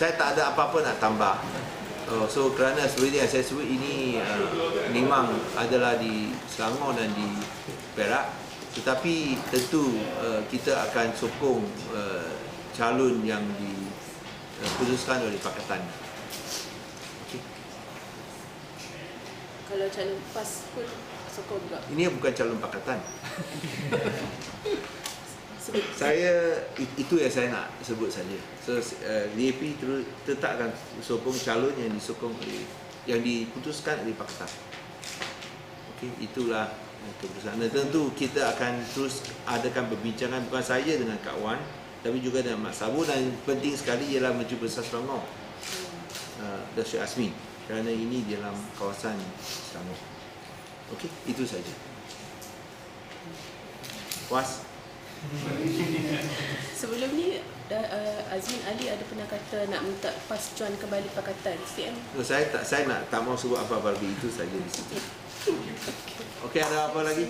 saya tak ada apa-apa nak tambah. Oh, so kerana seperti yang saya sebut ini uh, memang adalah di Selangor dan di Perak tetapi tentu uh, kita akan sokong uh, calon yang diputuskan oleh Pakatan. Okay. Kalau calon PAS pun sokong juga. Ini bukan calon Pakatan. Saya itu yang saya nak sebut saja. So uh, DAP terus tetapkan sokong calon yang disokong oleh yang diputuskan oleh Pakatan. Okey, itulah keputusan. Dan tentu kita akan terus adakan perbincangan bukan saja dengan Kak Wan tapi juga dengan Mak Sabu dan penting sekali ialah Menteri Besar Selangor uh, Datuk Asmin kerana ini di dalam kawasan Selangor. Okey, itu saja. Puas? Sebelum ni uh, Azmin Ali ada pernah kata nak minta PAS join kembali Pakatan. CM No, saya tak saya nak tak mau sebut apa-apa lagi itu saja di situ. Okey ada apa lagi?